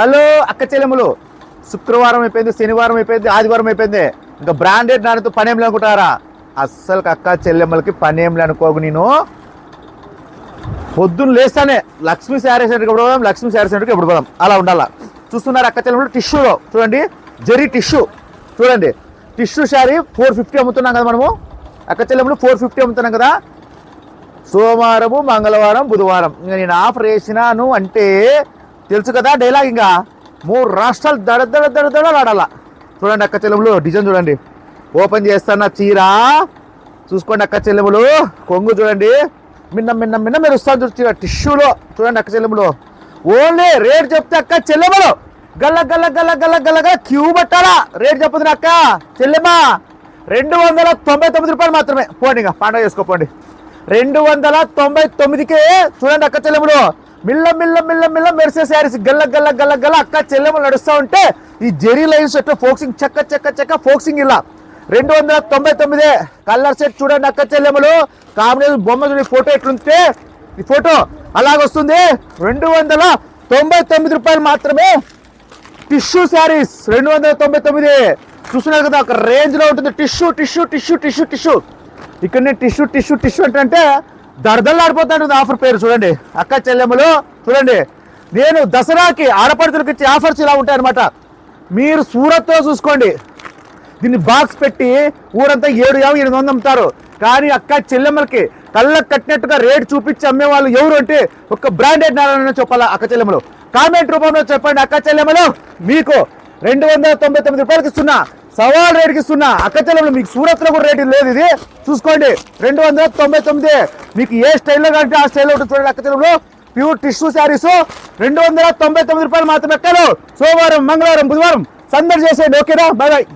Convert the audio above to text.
Hello అక్క చెల్లెములు. శుక్రవారం అయిపోయింది శనివారం అయిపోయింది ఆదివారం అయిపోయింది. ఇంకా బ్రాండెడ్ నాన్నతో పని ఏం లేనుకుంటారా అస్సలు అక్క చెల్లెమ్మలకి పని ఏం లేనుకోకు నేను. పొద్దున్న లేస్తానే లక్ష్మీ శారీ సెంటర్కి ఎప్పుడు పోదాం లక్ష్మీ శారీ సెంటర్కి ఎప్పుడు పోదాం? అలా ఉండాలా? చూస్తున్నారు అక్క చెల్లెమ్మలు టిష్యూలో చూడండి జరీ టిష్యూ చూడండి టిష్యూ శారీ ఫోర్ ఫిఫ్టీ అమ్ముతున్నాం కదా మనము. అక్క చెల్లెమ్మలు ఫోర్ ఫిఫ్టీ అమ్ముతున్నాం కదా. సోమవారము మంగళవారం బుధవారం. ఇంకా నేను ఆఫర్ వేసినాను అంటే తెలుసు కదా డైలాగ్ ఇంకా? మూడు రాష్ట్రాలు దడ దడ దడ దడ చూడండి అక్క చెల్లెములు డిజైన్ చూడండి. ఓపెన్ చేస్తాన్న చీర. చూసుకోండి అక్క చెల్లెములు కొంగు చూడండి. మిన్న మిన్న మిన్న మీరు వస్తాను చూడు టిష్యూలో. చూడండి అక్క చెల్లెములు. ఓన్లీ రేట్ చెప్తే అక్క చెల్లెములు. గల్ల గల్ల గల్ల గల్ల గల్లగా క్యూ పట్టాలా? రేట్ చెప్పదు అక్క చెల్లెమ్మా. రెండు వందల తొంభై తొమ్మిది రూపాయలు మాత్రమే. పోండి ఇంకా పండుగ చేసుకోపోండి రెండు వందల తొంభై తొమ్మిదికే చూడండి అక్క చెల్లెములు. మిల్ల మిల్ల మిల్ల మిల్ల మెరిసే శారీస్ గల్ల గల్ల గల్ల గల్ల అక్క చెల్లెములు నడుస్తూ ఉంటే ఈ జెరీ లైన్స్ ఎట్లా ఫోక్సింగ్? చెక్క చెక్క చెక్క ఫోక్సింగ్ ఇలా. రెండు వందల తొంభై తొమ్మిదే కలర్ సెట్ చూడండి అక్క చెల్లెములు కాంబినేషన్ బొమ్మ చూడండి ఫోటో ఎట్లుంటే. ఈ ఫోటో అలాగొస్తుంది. రెండు వందల తొంభై తొమ్మిది రూపాయలు మాత్రమే టిష్యూ శారీస్. రెండు వందల తొంభై తొమ్మిది. చూస్తున్నారు కదా ఒక రేంజ్లో ఉంటుంది. Tissue tissue tissue tissue tissue. ఇక్కడ నేను టిష్యూ టిష్యూ టిష్యూ అంటే దరదల్లాడిపోతుంటుంది ఆఫర్ పేరు చూడండి. అక్క చెల్లెములు చూడండి. నేను దసరాకి ఆడపడుతులకు ఇచ్చే ఆఫర్స్ ఇలా ఉంటాయన్నమాట. మీరు సూరత్లో చూసుకోండి. దీన్ని బాక్స్ పెట్టి ఊరంతా ఏడు యాభై ఎనిమిది వందలు అమ్ముతారు. కానీ అక్క చెల్లెమ్మలకి కళ్ళకు కట్టినట్టుగా రేట్ చూపించి అమ్మే వాళ్ళు ఎవరు అంటే ఒక బ్రాండెడ్ నారాయణ చెప్పాలా అక్క చెల్లెమ్మలు. కామెంట్ రూపంలో చెప్పండి అక్క చెల్లెమ్మలు. మీకు రెండు వందల తొంభై తొమ్మిది రూపాయలకి ఇస్తున్నా. సవాల్ రేటుకి ఇస్తున్నా. అక్క మీకు సూరత్లో కూడా రేటు లేదు ఇది. చూసుకోండి. రెండు వందల తొంభై తొమ్మిది. మీకు ఏ స్టైల్లో కంటే ఆ స్టైల్లో ఉంటుంది చూడండి అక్క ప్యూర్ టిష్యూ శారీస్. రెండు వందల తొంభై తొమ్మిది రూపాయలు మాత్రమే ఎక్కలు సోమవారం మంగళవారం బుధవారం సందడి చేసేయండి. ఓకేనా? Bye bye.